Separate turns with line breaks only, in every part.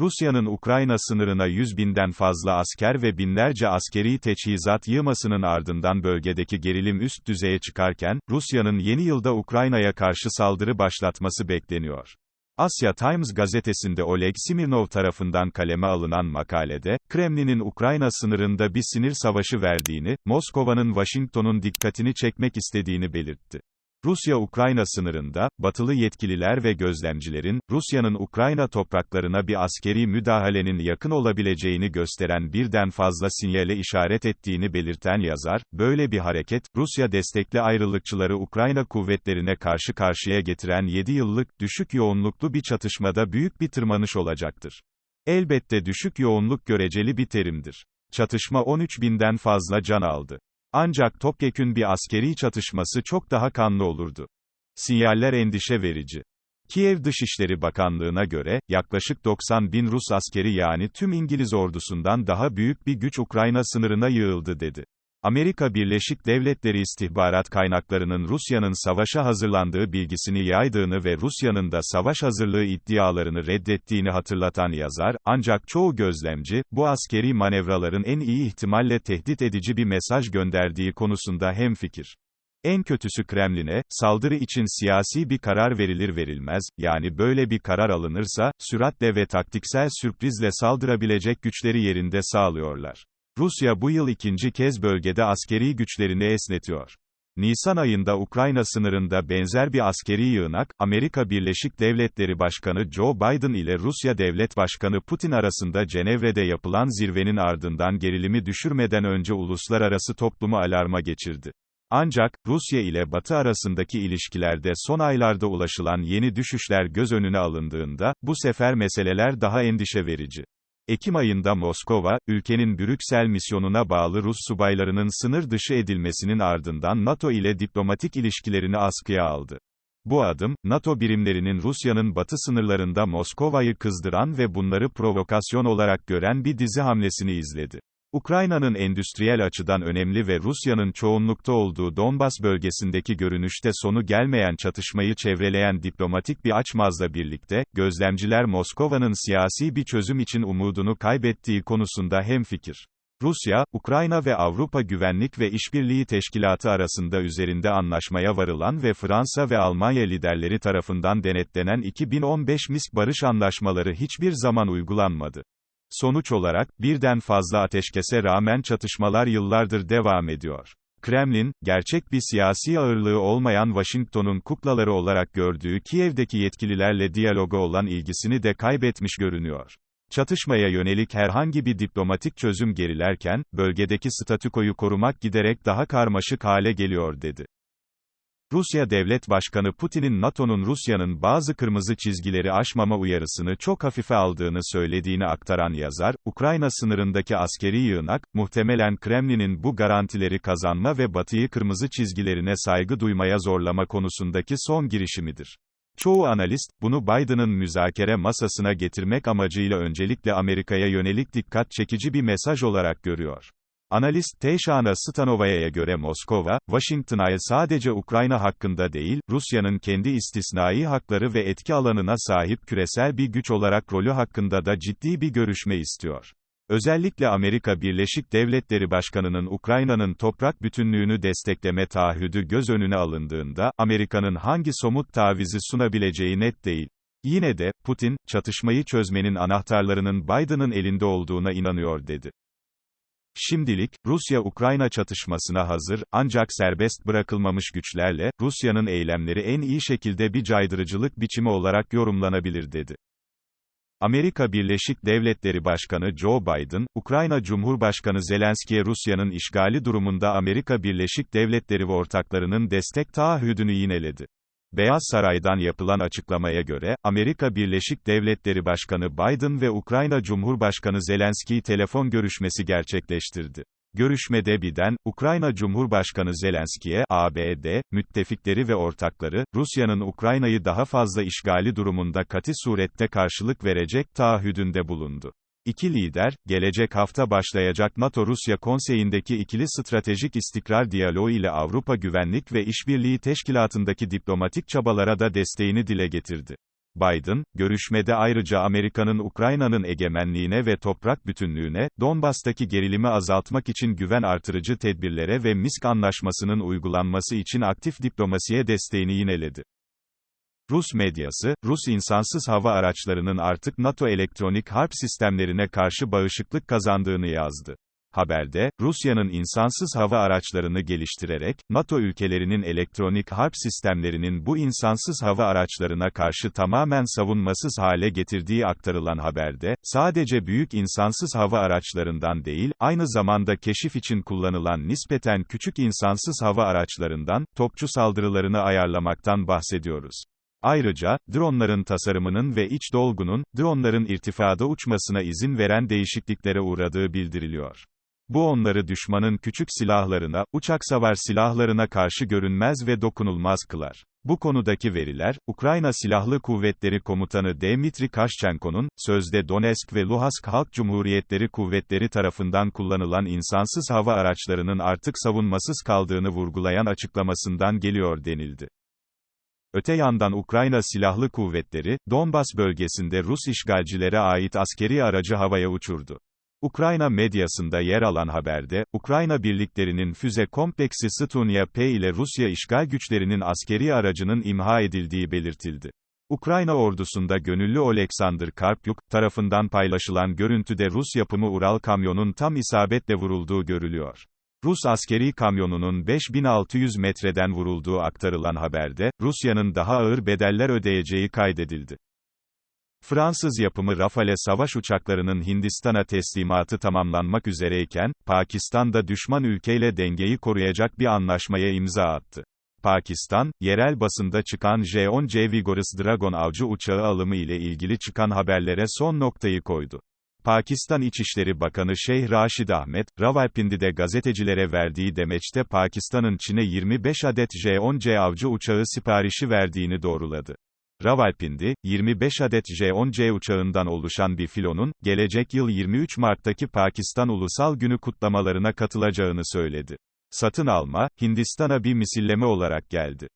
Rusya'nın Ukrayna sınırına 100 binden fazla asker ve binlerce askeri teçhizat yığmasının ardından bölgedeki gerilim üst düzeye çıkarken, Rusya'nın yeni yılda Ukrayna'ya karşı saldırı başlatması bekleniyor. Asya Times gazetesinde Oleg Simirnov tarafından kaleme alınan makalede, Kremlin'in Ukrayna sınırında bir sinir savaşı verdiğini, Moskova'nın Washington'un dikkatini çekmek istediğini belirtti. Rusya-Ukrayna sınırında, batılı yetkililer ve gözlemcilerin, Rusya'nın Ukrayna topraklarına bir askeri müdahalenin yakın olabileceğini gösteren birden fazla sinyale işaret ettiğini belirten yazar, böyle bir hareket, Rusya destekli ayrılıkçıları Ukrayna kuvvetlerine karşı karşıya getiren 7 yıllık, düşük yoğunluklu bir çatışmada büyük bir tırmanış olacaktır. Elbette düşük yoğunluk göreceli bir terimdir. Çatışma 13 binden fazla can aldı. Ancak topyekün bir askeri çatışması çok daha kanlı olurdu. Sinyaller endişe verici. Kiev Dışişleri Bakanlığı'na göre, yaklaşık 90 bin Rus askeri yani tüm İngiliz ordusundan daha büyük bir güç Ukrayna sınırına yığıldı dedi. Amerika Birleşik Devletleri istihbarat kaynaklarının Rusya'nın savaşa hazırlandığı bilgisini yaydığını ve Rusya'nın da savaş hazırlığı iddialarını reddettiğini hatırlatan yazar, ancak çoğu gözlemci, bu askeri manevraların en iyi ihtimalle tehdit edici bir mesaj gönderdiği konusunda hemfikir. En kötüsü Kremlin'e, saldırı için siyasi bir karar verilir verilmez, yani böyle bir karar alınırsa, süratle ve taktiksel sürprizle saldırabilecek güçleri yerinde sağlıyorlar. Rusya bu yıl ikinci kez bölgede askeri güçlerini esnetiyor. Nisan ayında Ukrayna sınırında benzer bir askeri yığınak, Amerika Birleşik Devletleri Başkanı Joe Biden ile Rusya Devlet Başkanı Putin arasında Cenevre'de yapılan zirvenin ardından gerilimi düşürmeden önce uluslararası toplumu alarma geçirdi. Ancak, Rusya ile Batı arasındaki ilişkilerde son aylarda ulaşılan yeni düşüşler göz önüne alındığında, bu sefer meseleler daha endişe verici. Ekim ayında Moskova, ülkenin Brüksel misyonuna bağlı Rus subaylarının sınır dışı edilmesinin ardından NATO ile diplomatik ilişkilerini askıya aldı. Bu adım, NATO birimlerinin Rusya'nın batı sınırlarında Moskova'yı kızdıran ve bunları provokasyon olarak gören bir dizi hamlesini izledi. Ukrayna'nın endüstriyel açıdan önemli ve Rusya'nın çoğunlukta olduğu Donbas bölgesindeki görünüşte sonu gelmeyen çatışmayı çevreleyen diplomatik bir açmazla birlikte, gözlemciler Moskova'nın siyasi bir çözüm için umudunu kaybettiği konusunda hemfikir. Rusya, Ukrayna ve Avrupa Güvenlik ve İşbirliği Teşkilatı arasında üzerinde anlaşmaya varılan ve Fransa ve Almanya liderleri tarafından denetlenen 2015 Minsk barış anlaşmaları hiçbir zaman uygulanmadı. Sonuç olarak, birden fazla ateşkese rağmen çatışmalar yıllardır devam ediyor. Kremlin, gerçek bir siyasi ağırlığı olmayan Washington'un kuklaları olarak gördüğü Kiev'deki yetkililerle diyaloga olan ilgisini de kaybetmiş görünüyor. Çatışmaya yönelik herhangi bir diplomatik çözüm gerilerken, bölgedeki statükoyu korumak giderek daha karmaşık hale geliyor dedi. Rusya Devlet Başkanı Putin'in NATO'nun Rusya'nın bazı kırmızı çizgileri aşmama uyarısını çok hafife aldığını söylediğini aktaran yazar, Ukrayna sınırındaki askeri yığınak, muhtemelen Kremlin'in bu garantileri kazanma ve Batı'yı kırmızı çizgilerine saygı duymaya zorlama konusundaki son girişimidir. Çoğu analist, bunu Biden'ın müzakere masasına getirmek amacıyla öncelikle Amerika'ya yönelik dikkat çekici bir mesaj olarak görüyor. Analist Teyşana Stanovaya'ya göre Moskova, Washington'a sadece Ukrayna hakkında değil, Rusya'nın kendi istisnai hakları ve etki alanına sahip küresel bir güç olarak rolü hakkında da ciddi bir görüşme istiyor. Özellikle Amerika Birleşik Devletleri Başkanı'nın Ukrayna'nın toprak bütünlüğünü destekleme taahhüdü göz önüne alındığında, Amerika'nın hangi somut tavizi sunabileceği net değil. Yine de, Putin, çatışmayı çözmenin anahtarlarının Biden'ın elinde olduğuna inanıyor dedi. Şimdilik, Rusya-Ukrayna çatışmasına hazır, ancak serbest bırakılmamış güçlerle, Rusya'nın eylemleri en iyi şekilde bir caydırıcılık biçimi olarak yorumlanabilir dedi. Amerika Birleşik Devletleri Başkanı Joe Biden, Ukrayna Cumhurbaşkanı Zelenski'ye Rusya'nın işgali durumunda Amerika Birleşik Devletleri ve ortaklarının destek taahhüdünü yineledi. Beyaz Saray'dan yapılan açıklamaya göre, Amerika Birleşik Devletleri Başkanı Biden ve Ukrayna Cumhurbaşkanı Zelenski telefon görüşmesi gerçekleştirdi. Görüşmede Biden, Ukrayna Cumhurbaşkanı Zelenski'ye, ABD, müttefikleri ve ortakları, Rusya'nın Ukrayna'yı daha fazla işgali durumunda kati surette karşılık verecek taahhüdünde bulundu. İki lider, gelecek hafta başlayacak NATO-Rusya konseyindeki ikili stratejik istikrar diyaloğu ile Avrupa Güvenlik ve İşbirliği Teşkilatı'ndaki diplomatik çabalara da desteğini dile getirdi. Biden, görüşmede ayrıca Amerika'nın Ukrayna'nın egemenliğine ve toprak bütünlüğüne, Donbas'taki gerilimi azaltmak için güven artırıcı tedbirlere ve Minsk anlaşmasının uygulanması için aktif diplomasiye desteğini yineledi. Rus medyası, Rus insansız hava araçlarının artık NATO elektronik harp sistemlerine karşı bağışıklık kazandığını yazdı. Haberde, Rusya'nın insansız hava araçlarını geliştirerek, NATO ülkelerinin elektronik harp sistemlerinin bu insansız hava araçlarına karşı tamamen savunmasız hale getirdiği aktarılan haberde, sadece büyük insansız hava araçlarından değil, aynı zamanda keşif için kullanılan nispeten küçük insansız hava araçlarından, topçu saldırılarını ayarlamaktan bahsediyoruz. Ayrıca, dronların tasarımının ve iç dolgunun, dronların irtifada uçmasına izin veren değişikliklere uğradığı bildiriliyor. Bu onları düşmanın küçük silahlarına, uçak savar silahlarına karşı görünmez ve dokunulmaz kılar. Bu konudaki veriler, Ukrayna Silahlı Kuvvetleri Komutanı Dmitri Kaşchenko'nun, sözde Donetsk ve Luhansk Halk Cumhuriyetleri kuvvetleri tarafından kullanılan insansız hava araçlarının artık savunmasız kaldığını vurgulayan açıklamasından geliyor denildi. Öte yandan Ukrayna Silahlı Kuvvetleri, Donbas bölgesinde Rus işgalcilere ait askeri aracı havaya uçurdu. Ukrayna medyasında yer alan haberde, Ukrayna birliklerinin füze kompleksi Stunya P ile Rusya işgal güçlerinin askeri aracının imha edildiği belirtildi. Ukrayna ordusunda gönüllü Oleksandr Karpyuk, tarafından paylaşılan görüntüde Rus yapımı Ural kamyonun tam isabetle vurulduğu görülüyor. Rus askeri kamyonunun 5600 metreden vurulduğu aktarılan haberde, Rusya'nın daha ağır bedeller ödeyeceği kaydedildi. Fransız yapımı Rafale savaş uçaklarının Hindistan'a teslimatı tamamlanmak üzereyken, Pakistan da düşman ülkeyle dengeyi koruyacak bir anlaşmaya imza attı. Pakistan, yerel basında çıkan J-10C Vigorous Dragon avcı uçağı alımı ile ilgili çıkan haberlere son noktayı koydu. Pakistan İçişleri Bakanı Şeyh Raşid Ahmet, Ravalpindi'de gazetecilere verdiği demeçte Pakistan'ın Çin'e 25 adet J-10C avcı uçağı siparişi verdiğini doğruladı. Ravalpindi, 25 adet J-10C uçağından oluşan bir filonun, gelecek yıl 23 Mart'taki Pakistan Ulusal Günü kutlamalarına katılacağını söyledi. Satın alma, Hindistan'a bir misilleme olarak geldi.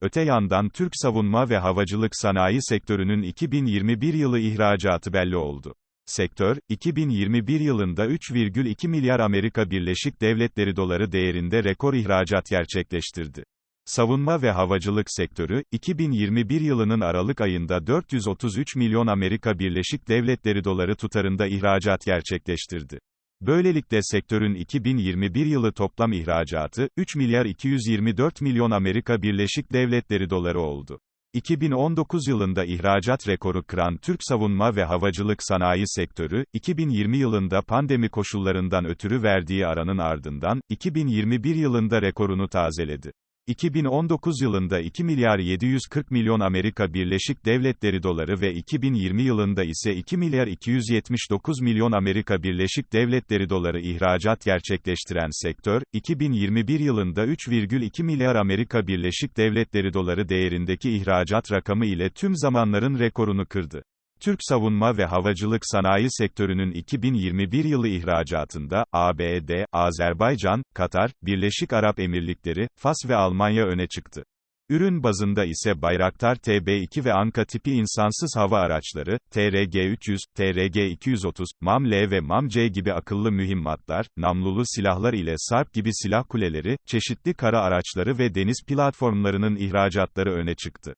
Öte yandan Türk savunma ve havacılık sanayi sektörünün 2021 yılı ihracatı belli oldu. Sektör, 2021 yılında 3,2 milyar Amerika Birleşik Devletleri doları değerinde rekor ihracat gerçekleştirdi. Savunma ve havacılık sektörü, 2021 yılının Aralık ayında 433 milyon Amerika Birleşik Devletleri doları tutarında ihracat gerçekleştirdi. Böylelikle sektörün 2021 yılı toplam ihracatı, 3 milyar 224 milyon Amerika Birleşik Devletleri doları oldu. 2019 yılında ihracat rekoru kıran Türk savunma ve havacılık sanayi sektörü, 2020 yılında pandemi koşullarından ötürü verdiği aranın ardından, 2021 yılında rekorunu tazeledi. 2019 yılında 2 milyar 740 milyon Amerika Birleşik Devletleri doları ve 2020 yılında ise 2 milyar 279 milyon Amerika Birleşik Devletleri doları ihracat gerçekleştiren sektör, 2021 yılında 3,2 milyar Amerika Birleşik Devletleri doları değerindeki ihracat rakamı ile tüm zamanların rekorunu kırdı. Türk savunma ve havacılık sanayi sektörünün 2021 yılı ihracatında, ABD, Azerbaycan, Katar, Birleşik Arap Emirlikleri, Fas ve Almanya öne çıktı. Ürün bazında ise Bayraktar TB2 ve Anka tipi insansız hava araçları, TRG-300, TRG-230, MAM-L ve MAM-C gibi akıllı mühimmatlar, namlulu silahlar ile SARP gibi silah kuleleri, çeşitli kara araçları ve deniz platformlarının ihracatları öne çıktı.